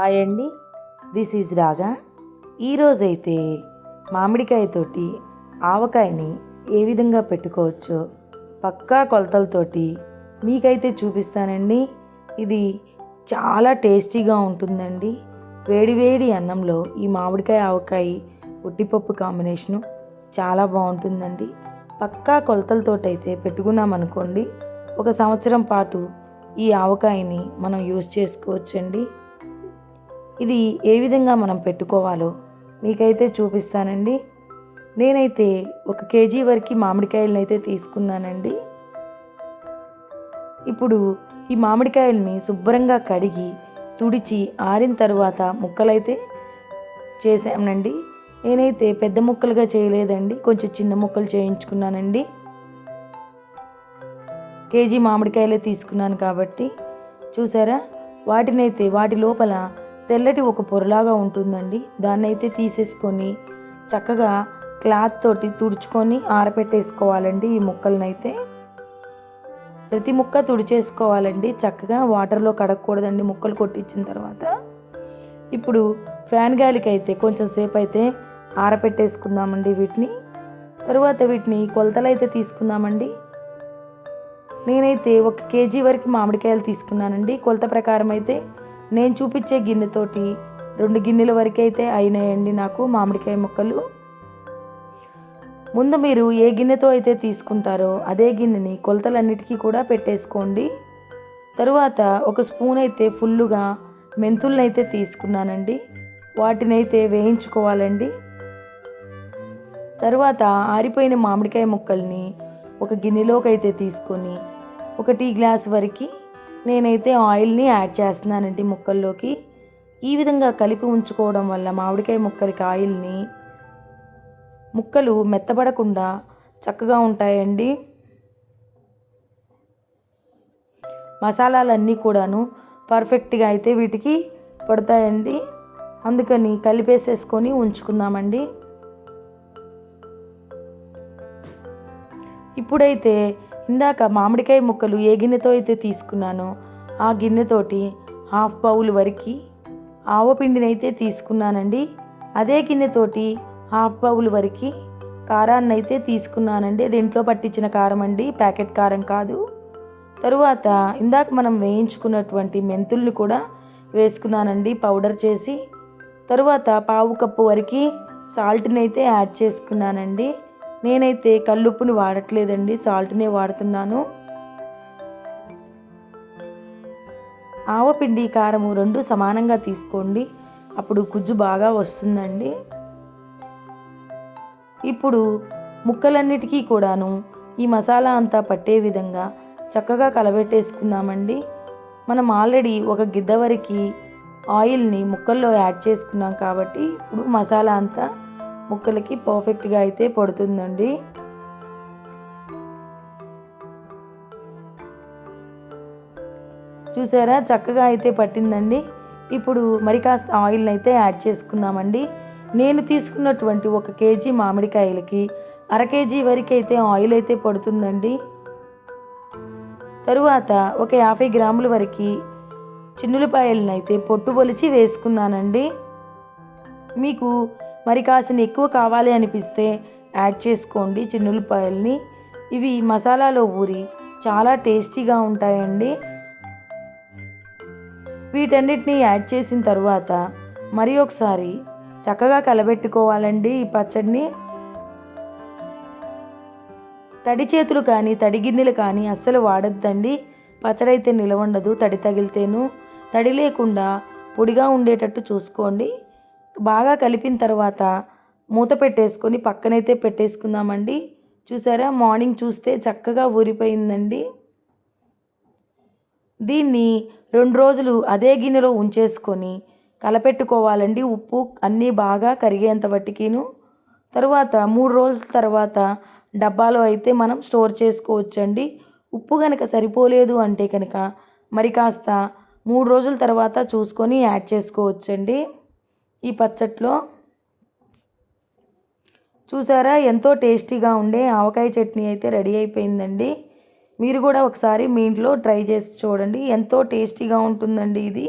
Hi అండి. This is రాగా ఈరోజైతే మామిడికాయతోటి ఆవకాయని ఏ విధంగా పెట్టుకోవచ్చో పక్కా కొలతలతోటి మీకైతే చూపిస్తానండి. ఇది చాలా టేస్టీగా ఉంటుందండి. వేడివేడి అన్నంలో ఈ మామిడికాయ ఆవకాయ ఉట్టిపప్పు కాంబినేషను చాలా బాగుంటుందండి. పక్కా కొలతలతోటైతే పెట్టుకున్నామనుకోండి ఒక సంవత్సరం పాటు ఈ ఆవకాయని మనం యూజ్ చేసుకోవచ్చండి. ఇది ఏ విధంగా మనం పెట్టుకోవాలో మీకైతే చూపిస్తానండి. నేనైతే ఒక కేజీ వరకు మామిడికాయలను అయితే తీసుకున్నానండి. ఇప్పుడు ఈ మామిడికాయల్ని శుభ్రంగా కడిగి తుడిచి ఆరిన తర్వాత ముక్కలైతే చేసానండి నేనైతే పెద్ద ముక్కలుగా చేయలేదండి. కొంచెం చిన్న ముక్కలు చేయించుకున్నానండి. కేజీ మామిడికాయలే తీసుకున్నాను కాబట్టి చూసారా? వాటినైతే వాటి లోపల తెల్లటి ఒక పొరలాగా ఉంటుందండి. దాన్ని అయితే తీసేసుకొని చక్కగా క్లాత్ తోటి తుడుచుకొని ఆరపెట్టేసుకోవాలండి ఈ ముక్కలనైతే. ప్రతి ముక్క తుడిచేసుకోవాలండి. చక్కగా వాటర్లో కడగకూడదండి ముక్కలు కొట్టించిన తర్వాత. ఇప్పుడు ఫ్యాన్ గాలికి అయితే కొంచెం సేపు అయితే ఆరపెట్టేసుకుందామండి వీటిని. తర్వాత వీటిని కొలతలు అయితే తీసుకుందామండి. నేనైతే ఒక కేజీ వరకు మామిడికాయలు తీసుకున్నానండి. కొలత ప్రకారం అయితే నేను చూపించే గిన్నెతోటి రెండు గిన్నెల వరకైతే అయినాయండి నాకు మామిడికాయ ముక్కలు. ముందు మీరు ఏ గిన్నెతో అయితే తీసుకుంటారో అదే గిన్నెని కొలతలన్నిటికీ కూడా పెట్టేసుకోండి. తరువాత ఒక స్పూన్ అయితే ఫుల్లుగా మెంతులను అయితే తీసుకున్నానండి. వాటినైతే వేయించుకోవాలండి. తరువాత ఆరిపోయిన మామిడికాయ ముక్కల్ని ఒక గిన్నెలోకి అయితే తీసుకొని ఒక టీ గ్లాస్ వరకు నేనైతే ఆయిల్ని యాడ్ చేస్తున్నానండి ముక్కల్లోకి. ఈ విధంగా కలిపి ఉంచుకోవడం వల్ల మామిడికాయ ముక్కలకి ఆయిల్ని ముక్కలు మెత్తబడకుండా చక్కగా ఉంటాయండి. మసాలాలన్నీ కూడాను పర్ఫెక్ట్గా అయితే వీటికి పడతాయండి. అందుకని కలిపేసేసుకొని ఉంచుకుందామండి. ఇప్పుడైతే ఇందాక మామిడికాయ ముక్కలు ఏ గిన్నెతో అయితే తీసుకున్నానో ఆ గిన్నెతోటి హాఫ్ బౌల్ వరకు ఆవపిండినైతే తీసుకున్నానండి. అదే గిన్నెతోటి హాఫ్ బౌల్ వరకు కారాన్ని అయితే తీసుకున్నానండి. అది ఇంట్లో పట్టించిన కారం అండి. ప్యాకెట్ కారం కాదు. తరువాత ఇందాక మనం వేయించుకున్నటువంటి మెంతుల్ని కూడా వేసుకున్నానండి. పౌడర్ చేసి తరువాత పావు కప్పు వరకు సాల్ట్ని అయితే యాడ్ చేసుకున్నానండి. నేనైతే కల్లుప్పుని వాడట్లేదండి సాల్ట్నే వాడుతున్నాను. ఆవపిండి కారము రెండు సమానంగా తీసుకోండి అప్పుడు గుజ్జు బాగా వస్తుందండి. ఇప్పుడు ముక్కలన్నిటికీ కూడాను ఈ మసాలా అంతా పట్టే విధంగా చక్కగా కలబెట్టేసుకుందామండి. మనం ఆల్రెడీ ఒక గిద్ద వరకు ఆయిల్ని ముక్కల్లో యాడ్ చేసుకున్నాం కాబట్టి ఇప్పుడు మసాలా అంతా ముక్కలకి పర్ఫెక్ట్గా అయితే పడుతుందండి. చూసారా? చక్కగా అయితే పట్టిందండి. ఇప్పుడు మరి కాస్త ఆయిల్ని అయితే యాడ్ చేసుకుందామండి నేను తీసుకున్నటువంటి ఒక కేజీ మామిడికాయలకి అర కేజీ వరకు అయితే ఆయిల్ అయితే పడుతుందండి. తరువాత ఒక యాభై గ్రాముల వరకు చిన్నులపాయలను అయితే పొట్టు పొలిచి వేసుకున్నానండి. మీకు మరి కాసిన ఎక్కువ కావాలి అనిపిస్తే యాడ్ చేసుకోండి చిన్నులపాయల్ని ఇవి మసాలాలో ఊరి చాలా టేస్టీగా ఉంటాయండి. వీటన్నిటిని యాడ్ చేసిన తర్వాత మరి ఒకసారి చక్కగా కలబెట్టుకోవాలండి ఈ పచ్చడిని. తడి చేతులు కానీ తడి గిన్నెలు కానీ అస్సలు వాడద్దండి. పచ్చడి అయితే నిలవండదు తడి తగిలితేను. తడి లేకుండా పొడిగా ఉండేటట్టు చూసుకోండి. బాగా కలిపిన తర్వాత మూత పెట్టేసుకొని పక్కనైతే పెట్టేసుకుందామండి. చూసారా? మార్నింగ్ చూస్తే చక్కగా ఊరిపోయిందండి. దీన్ని రెండు రోజులు అదే గిన్నెలో ఉంచేసుకొని కలపెట్టుకోవాలండి. ఉప్పు అన్నీ బాగా కరిగేంత వట్టికిను. తర్వాత మూడు రోజుల తర్వాత డబ్బాలో అయితే మనం స్టోర్ చేసుకోవచ్చండి. ఉప్పు కనుక సరిపోలేదు అంటే కనుక మరి కాస్త మూడు రోజుల తర్వాత చూసుకొని యాడ్ చేసుకోవచ్చండి. ఈ పచ్చట్లో చూసారా? ఎంతో టేస్టీగా ఉండే ఆవకాయ చట్నీ అయితే రెడీ అయిపోయిందండి. మీరు కూడా ఒకసారి మీ ఇంట్లో ట్రై చేసి చూడండి. ఎంతో టేస్టీగా ఉంటుందండి ఇది.